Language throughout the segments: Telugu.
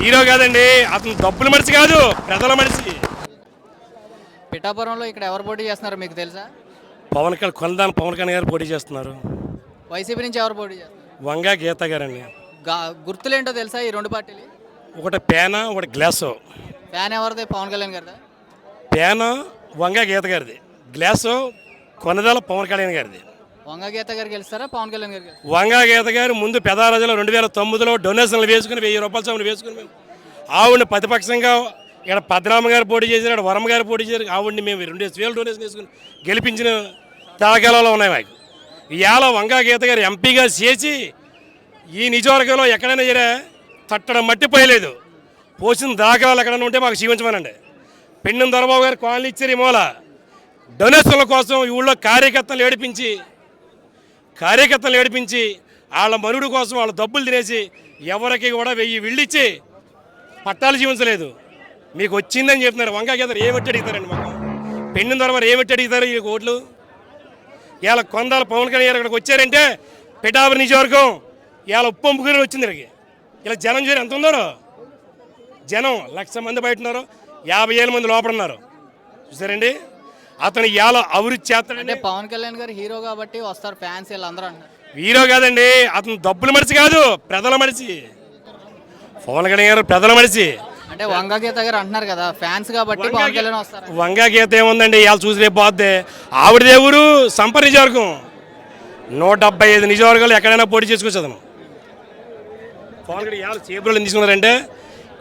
హీరో కాదండి అతను డబ్బుల మనిషి కాదు ప్రజల మనిషి. పిఠాపురంలో ఇక్కడ ఎవరు పోటీ చేస్తున్నారో మీకు తెలుసా? పవన్ కళ్యాణ్ కొనదాని పవన్ కళ్యాణ్ గారు పోటీ చేస్తున్నారు. వైసీపీ నుంచి ఎవరు పోటీ చేస్తారు వంగా గీత గారండి. గా గుర్తులేంటో తెలుసా ఈ రెండు పార్టీలు? ఒకటి పేన ఒకటి గ్లాసు. ఫ్యాన్ ఎవరిది? పవన్ కళ్యాణ్ గారిదా? పేన వంగా గీత గారిది. గ్లాసు కొనదాల పవన్ కళ్యాణ్ గారిది. వంగ గీత గారు గెలుస్తారా? పవన్ కళ్యాణ్ గారు గెలుస్తారా? వంగా గీత గారు ముందు పెదారాజులో రెండు వేల తొమ్మిదిలో డొనేషన్లు వేసుకుని వెయ్యి రూపాయల చొప్పున వేసుకుని మేము ఆవిడని ప్రతిపక్షంగా ఇక్కడ పద్మనాభ గారు పోటీ చేశారు ఇక్కడ వరమ గారు పోటీ చేశారు. ఆవిడని మేము రెండు వేలు డొనేషన్ వేసుకుని గెలిపించిన దాఖలాలు ఉన్నాయి మాకు. ఇవాళ వంగా గీత గారు ఎంపీగా చేసి ఈ నిజవర్గంలో ఎక్కడైనా జరే తట్టడం మట్టి పోయలేదు. పోసిన దాఖలాలు ఎక్కడైనా ఉంటే మాకు జీవించమనండి పెన్ను దొరబాబు గారు కాలనీ ఇచ్చారు ఈ మూల. డొనేషన్ల కోసం ఈ ఊళ్ళో కార్యకర్తలు ఏడిపించి కార్యకర్తలు ఏడిపించి వాళ్ళ మనుడు కోసం వాళ్ళ డబ్బులు తినేసి ఎవరికి కూడా వెయ్యి విళ్ళిచ్చి పట్టాలు జీవించలేదు. మీకు వచ్చిందని చెప్తున్నారు. వంకాయ గీతలు ఏమిటి అడుగుతారండి మాకు? పెన్ను దొరవారు ఏమిటి అడుగుతారు ఈ ఓట్లు? ఇవాళ కొందాల పవన్ కళ్యాణ్ గారు ఇక్కడికి వచ్చారంటే పిఠాపురి నియోజకవర్గం ఇవాళ ఉప్పొంపుకుని వచ్చింది ఇక్కడికి ఇలా జనం చేరి ఎంత ఉన్నారు? జనం లక్ష మంది బయట ఉన్నారు. యాభై ఏళ్ళ మంది లోపల ఉన్నారు. చూసారండి? అతను ఇవాళ అభివృద్ధి చేస్తాడంటే పవన్ కళ్యాణ్ గారు హీరో కాబట్టి వస్తారు ఫ్యాన్స్ వీళ్ళందరూ అంటారు హీరో కాదండి అతను డబ్బుల మనిషి కాదు ప్రజల మనిషి. పవన్ కళ్యాణ్ గారు ప్రజల మనిషి. అంటే వంగ గీత గారు అంటున్నారు కదా ఫ్యాన్స్ కాబట్టి పవన్ కళ్యాణ్ వస్తారు. వంగా గీత ఏముందండి ఇవాళ చూసి రేపు పోద్ది. ఆవిడ దేవుడు సంప నిజవర్గం. నూట డెబ్బై ఐదు నిజవర్గాలు ఎక్కడైనా పోటీ చేసుకోవచ్చు అతను పవన్ కళ్యాణ్ చేపలు తీసుకున్నారంటే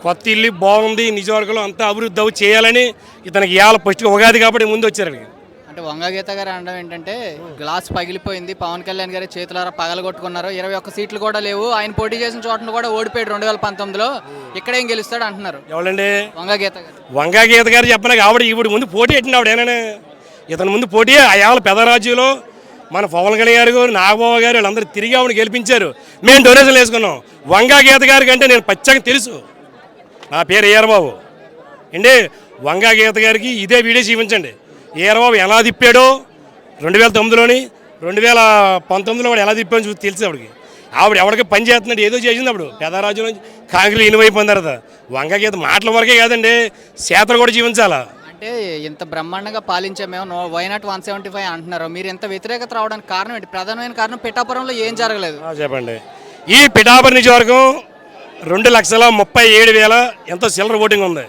కొత్త ఇల్లు బాగుంది నిజవర్గంలో అంతా అభివృద్ధి అవి చేయాలని ఇతనికి ఇవాళ ఫస్ట్ ఉగాది కాబట్టి ముందు వచ్చారు. అంటే వంగ గీత గారు అనడం ఏంటంటే గ్లాస్ పగిలిపోయింది. పవన్ కళ్యాణ్ గారి చేతులారా పగలగొట్టుకున్నారు. ఇరవై ఒక్క సీట్లు కూడా లేవు. ఆయన పోటీ చేసిన చోటను కూడా ఓడిపోయాడు రెండు వేల పంతొమ్మిదిలో. ఇక్కడేం గెలుస్తాడు అంటున్నారు. ఎవరండి వంగ గీత గారు. వంగా గీత గారు చెప్పడానికి ఆవిడ ఈవిడ ముందు పోటీ పెట్టింది ఆవిడ ఏనా ఇతని ముందు పోటీ అయాల పెదరాజ్యంలో మన పవన్ కళ్యాణ్ గారు నాగబాబు గారు వీళ్ళందరూ తిరిగి ఆవిడ గెలిపించారు. మేము డొనేషన్ వేసుకున్నాం. వంగా గీత గారి కంటే నేను పచ్చగా తెలుసు. నా పేరు ఏరబాబు. అండి వంగా గీత గారికి ఇదే వీడియో చూపించండి. ఏరబాబు ఎలా తిప్పాడో రెండు వేల తొమ్మిదిలోని రెండు వేల పంతొమ్మిదిలో వాడు ఎలా తిప్పాడో చూసి తెలిసి ఆవిడకి. ఆవిడ ఎవరికి పని చేస్తున్నాడు ఏదో చేసింది అప్పుడు పెదరాజు నుంచి కాంగ్రెస్ ఇనువైపోయిన తర్వాత. వంగా గీత మాటల వరకే కాదండి చేతలు కూడా జీవించాలా. అంటే ఇంత బ్రహ్మాండంగా పాలించే మేము. No why not one seventy five అంటున్నారు. మీరు ఇంత వ్యతిరేకత రావడానికి కారణం ఏంటి? ప్రధానమైన కారణం పిఠాపురంలో ఏం జరగలేదు. చెప్పండి. ఈ పిఠాపురం నియోజకవర్గం రెండు లక్షల ముప్పై ఏడు వేల ఎంతో చిల్లర ఓటింగ్ ఉంది.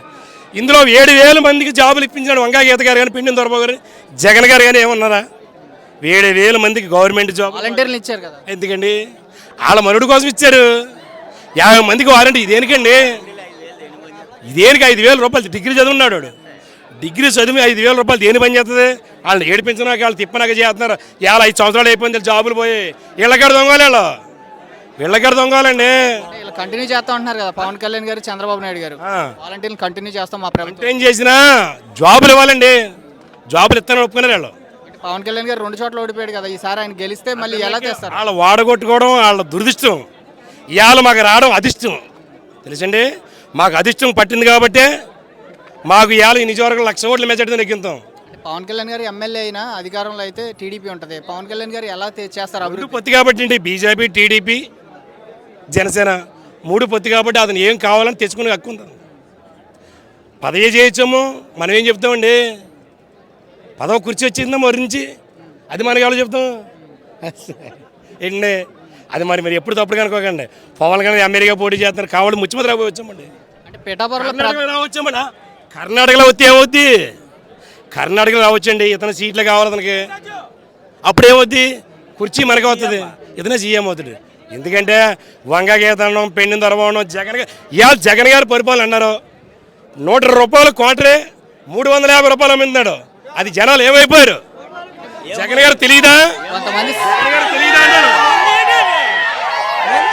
ఇందులో ఏడు వేల మందికి జాబులు ఇప్పించాడు వంగా గీత గారు కానీ పిండి దొరబాబు గారు జగన్ గారు కానీ ఏమన్నారా? ఏడు వేల మందికి గవర్నమెంట్ జాబ్ వాలంటీర్లు ఇచ్చారు కదా. ఎందుకండి? వాళ్ళ మనుడు కోసం ఇచ్చారు. యాభై మందికి వారంటీ ఇదేనికండి? ఇదేనికి ఐదు వేల రూపాయలు డిగ్రీ చదువున్నాడు. డిగ్రీ చదివి ఐదు వేల రూపాయలు దేని పని చేస్తుంది వాళ్ళని ఏడిపించినాక వాళ్ళు తిప్పనాక చేస్తున్నారు. ఇవాళ ఐదు సంవత్సరాలు అయిపోయింది జాబులు పోయి. వీళ్ళకాడ దొంగలు వీళ్ళు? వీళ్ళకాడ దొంగలండి? కంటిన్యూ చేస్తా ఉంటున్నారు కదా. పవన్ కళ్యాణ్ గారు చంద్రబాబు నాయుడు గారు. వాలంటీర్లు కంటిన్యూ చేస్తాం మా ప్రభుత్వం. ఏం చేసినా జాబులు ఇవ్వాలండి. జాబులు ఇస్తానని ఒప్పుకున్నారు వాళ్ళు. అంటే పవన్ కళ్యాణ్ గారు రెండు చోట్ల ఓడిపోయాడు కదా. ఈసారి ఆయన గెలిస్తే మళ్ళీ ఎలా తెస్తారు వాళ్ళ వాడగొట్టుకోవడం వాళ్ళ దురదృష్టం. ఇవాళ మాకు రావడం అదిష్టం. తెలుసండి? మాకు అదిష్టం పట్టింది కాబట్టి మాకు ఇవాళ ఈ నిజవర్గం లక్ష ఓట్ల మెజార్టీ నెగ్గింతాం. పవన్ కళ్యాణ్ గారు ఎమ్మెల్యే అయినా అధికారంలో అయితే టీడీపీ ఉంటుంది. పవన్ కళ్యాణ్ గారు ఎలా చేస్తారు అభివృద్ధి? పొత్తి కాబట్టి బీజేపీ టీడీపీ జనసేన. మూడు పొత్తి కాబట్టి అతను ఏం కావాలని తెచ్చుకునే హక్కు ఉంది పదవి చేయొచ్చాము మనం ఏం చెప్తామండి? పదవి కుర్చీ వచ్చిందా మరి నుంచి? అది మనకి ఎవరు చెప్తాం? ఏంటండి? అది మరి మీరు ఎప్పుడు తప్పుడు కనుకోకండి పవన్ కళ్యాణ్ ఎమ్మెల్యేగా పోటీ చేస్తున్నారు. కావాలి ముచ్చిమతి రాబోయి వచ్చామండి. అంటే పిఠాపురంలో రావచ్చామడా కర్ణాటకలో వస్తే ఏమవుద్ది? కర్ణాటకలో రావచ్చండి. ఇతను సీట్లు కావాలి అతనికి. అప్పుడు ఏమవుద్ది? కుర్చీ మనకే వస్తుంది. ఇతనే సీఎం అవుతుంది ఎందుకంటే వంగ గీతనం పెండిన తరవడం జగన్ గా- ఇవాళ జగన్ గారు పరిపాలన అన్నారు. నూట రూపాయలు క్వార్టరే మూడు వందల యాభై రూపాయలు అమ్మిందాడు అది జనాలు ఏమైపోయారు? జగన్ గారు తెలియదా కొంతమంది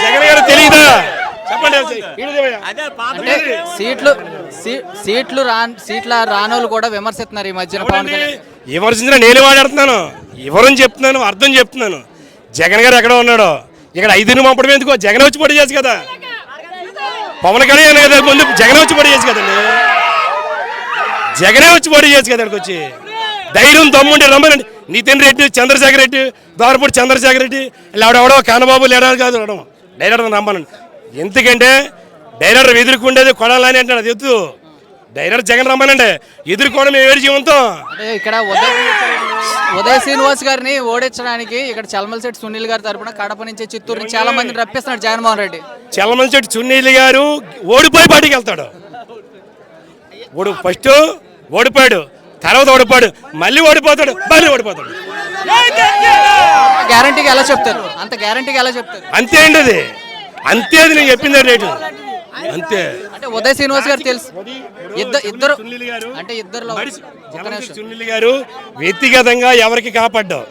జగన్ గారు తెలియదా చెప్పండి సీట్లు సీట్లు రా సీట్ల రానోళ్ళు కూడా విమర్శిస్తున్నారు ఈ మధ్యన పవన్ విమర్శించిన నేను మాట్లాడుతున్నాను. ఎవరని చెప్తున్నాను? అర్థం చెప్తున్నాను. జగన్ గారు ఎక్కడ ఉన్నాడో. ఇక్కడ ఐదుని పంపడం ఎందుకో జగన్ వచ్చి పొడి చేసి కదా. పవన్ కళ్యాణ్ కదా ముందు జగన్ వచ్చి పొడి చేసి కదండి. జగనే వచ్చి పొడి చేసి కదా వచ్చి. ధైర్యం దమ్ముండి రమ్మనండి. నితిన్ రెడ్డి చంద్రశేఖర్ రెడ్డి దారపూడి చంద్రశేఖర్ రెడ్డి లేడెవడో కానబాబు లేడా కాదు రావడం రమ్మనండి. ఎందుకంటే డైరెక్టర్ ఎదుర్కొండేది కొడాలని అంటాడు అది ఎత్తు. డైరెక్టర్ జగన్ రమ్మనండి ఎదుర్కోవడం ఏడు జీవంతో. అంటే ఇక్కడ ఉదయ్ ఉదయ్ శ్రీనివాస్ గారిని ఓడించడానికి ఇక్కడ చల్మల్ సునీల్ గారి తరపున కడప నుంచి చిత్తూరు నుంచి చాలా మందిని రప్పిస్తున్నాడు జగన్మోహన్ రెడ్డి. చెట్టు చున్నీళ్ళు గారు ఓడిపోయి బయటికి వెళ్తాడు. ఓడు ఫస్ట్ ఓడిపోయాడు తర్వాత ఓడిపోయాడు మళ్ళీ ఓడిపోతాడు మళ్ళీ ఓడిపోతాడు. గ్యారంటీగా ఎలా చెప్తారు? అంత గ్యారంటీగా ఎలా చెప్తారు? అంతే అండి అది. అంతే అది నేను చెప్పింది రేటు. అంతే. అంటే ఉదయ్ శ్రీనివాస్ గారు తెలుసు. ఇద్దరు ఇద్దరు సునీల్ గారు. అంటే ఇద్దరు సునీల్ గారు వ్యక్తిగతంగా ఎవరికి కాపాడ్డావు?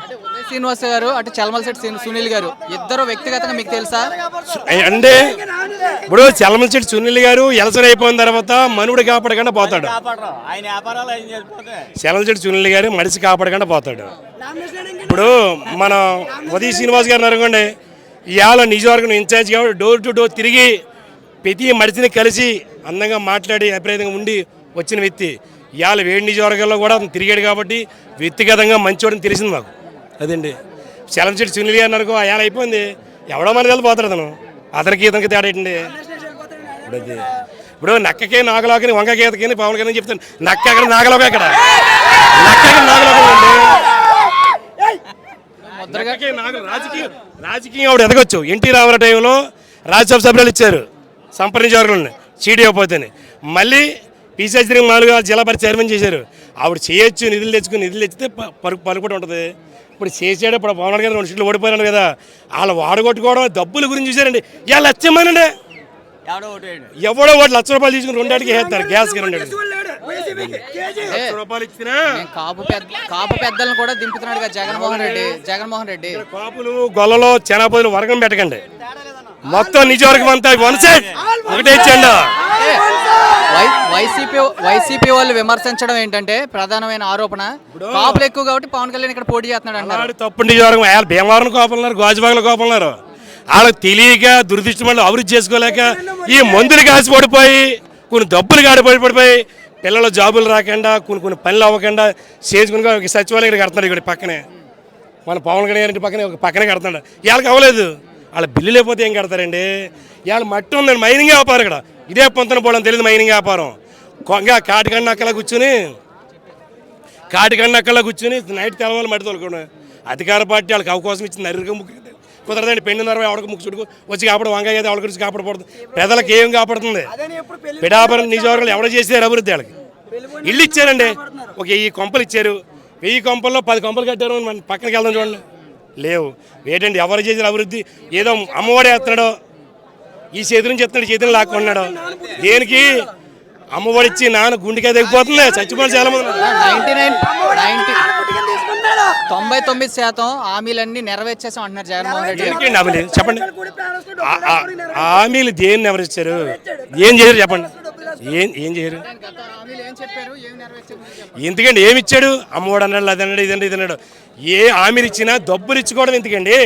అంటే ఉదయ్ శ్రీనివాస్ గారు అటు చల్మల్ శెట్టి సునీల్ గారు ఇద్దరు వ్యక్తిగతంగా మీకు తెలుసా? అంటే ఇప్పుడు చలమల చెట్టు సునీల్ గారు ఎలసన్ అయిపోయిన తర్వాత మనుడు కాపాడకుండా పోతాడు. కాపాడరు. ఆయన వ్యాపారాలు ఆయన చేసిపోతే. చలమల చెట్టు సునీల్ గారు మడిసి కాపాడకుండా పోతాడు. ఇప్పుడు మన ఉదయ్ శ్రీనివాస్ గారు అనుకోండి ఇవాళ నిజవర్గం ఇన్ఛార్జ్ కాబట్టి డోర్ టు డోర్ తిరిగి ప్రతి మడిచిని కలిసి అందంగా మాట్లాడి అభిప్రాయంగా ఉండి వచ్చిన వ్యక్తి. ఇవాళ వేడి నిజవర్గంలో కూడా అతను తిరిగాడు కాబట్టి వ్యక్తిగతంగా మంచివాడని తెలిసింది మాకు. అదండి చలం చెట్టు గారు అనుకో అయాల అయిపోయింది? ఎవడో మన వెళ్ళిపోతాడు అతను. అతనికి ఇతనికి తేడా ఏంటండి ఇప్పుడు అది. ఇప్పుడు నక్కకే నాగలోకని వంకకి పవన్ కళ్యాణ్ చెప్తాను. నక్క అక్కడ నాగలోక అక్కడ నక్క నాగలోకం రాజకీయం రాజకీయం ఆవిడ ఎదగొచ్చు. ఎన్టీ రామారావు టైంలో రాజ్యసభ సభ్యులు ఇచ్చారు. సంప్రదించేవారు సీడీ అయిపోతేనే. మళ్ళీ పీసీసీ నాలుగు జిల్లా పరిషత్ చైర్మన్ చేశారు. ఆవిడ చేయొచ్చు నిధులు తెచ్చుకుని నిధులు తెచ్చితే ప- పలుకు పలుకుబడి ఉంటుంది. ఇప్పుడు చేసాడు ఇప్పుడు పవన్ కళ్యాణ్ రెండు సీట్లు ఓడిపోయాను కదా వాళ్ళు వాడగొట్టుకోవడం డబ్బుల గురించి చూశారండి. ఇలా లచ్చమ్మనండి ఎవడో ఒకటి వాడు లక్ష రూపాయలు తీసుకుని రెండాటికి వేస్తారు నేను కాపు పెద్ద కాపు పెద్దలను కూడా దింపుతున్నాడు జగన్మోహన్ రెడ్డి జగన్మోహన్ రెడ్డి. కాపులు గొల్లలో చెనాపదులు వర్గం పెట్టకండి. మొత్తం నిజవర్గం అంతా వన్ సైడ్. ఒకటే వై- వైసీపీ వైసీపీ వాళ్ళు విమర్శించడం ఏంటంటే ప్రధానమైన ఆరోపణ. కాపులు ఎక్కువ కాబట్టి పవన్ కళ్యాణ్ ఇక్కడ పోటీ చేస్తున్నాడు అన్నారు తప్పు నిజవర్గం. భీమవరం కోపలున్నారు గాజుబాగుల కోపలున్నారు వాళ్ళకి తెలియక దురదృష్టం వల్ల అభివృద్ధి చేసుకోలేక ఈ మందులు కాసి పడిపోయి కొన్ని డబ్బులు కాడి పడి పడిపోయి పిల్లల జాబులు రాకుండా కొన్ని కొన్ని పనులు అవ్వకుండా చేసుకుని సచివాలయం ఇక్కడ కడుతున్నాడు ఇక్కడ పక్కనే. మన పవన్ కళ్యాణ్ ఇంటి పక్కనే ఒక పక్కనే కడుతున్నాడు. వాళ్ళకి అవ్వలేదు. వాళ్ళ బిల్లు లేకపోతే ఏం కడతారండి? ఇవాళ మట్టి ఉందండి మైనింగ్ వ్యాపారం ఇక్కడ. ఇదే పొంతన పోవడం తెలియదు మైనింగ్ వ్యాపారం. కొంగ కాటికన్నా అక్కలా కూర్చుని కాటికన్నా అక్కలా కూర్చుని నైట్ తెలవాలి మట్టి తోలుకోవడం అధికార పార్టీ వాళ్ళకి అవకాశం ఇచ్చింది నరిగా ముక్కు కుదరదండి పెండు నరవై ఆవిడకు ముక్కు చుడుకు వచ్చి కాపాడు వంకాయ అయితే ఆవిడ గురించి కాపాడకూడదు. ప్రజలకు ఏం కాపాడుతుంది? పిడాపురం నిజవర్గాలు ఎవడ చేశారు అభివృద్ధి వాళ్ళకి? ఇల్లు ఇచ్చారండి. ఒక వెయ్యి కొంపలు ఇచ్చారు. వెయ్యి కొంపల్లో పది కొంపలు కట్టారు. మన పక్కనకి వెళ్దాం చూడండి. లేవు. ఏంటండి ఎవరు చేసిన అభివృద్ధి? ఏదో అమ్మఒడి వేస్తున్నాడో ఈ చేతి నుంచి ఎత్తున్నాడు చేతిని లాక్కున్నాడు దేనికి? అమ్మఒడి ఇచ్చి నాన్న గుండెకాయ తెగిపోతుంది చచ్చిపోవాలి చాలా మంది తొంభై తొమ్మిది శాతం హామీలన్నీ నెరవేర్చేసాం అంటున్నారు జగన్మోహన్ రెడ్డి హామీలు? చెప్పండి. హామీలు దేన్ని ఎవరు ఇచ్చారు ఏం చేయరు చెప్పండి. ఏం ఏం చేయరు? నెరవేర్చారు. ఎందుకండి? ఏమి ఇచ్చాడు? అమ్మఒడు అన్నాడు అదన్నాడు ఇదన్నాడు ఇదన్నాడు ఏ హామీలు ఇచ్చినా డబ్బులు ఇచ్చుకోవడం ఎందుకండి?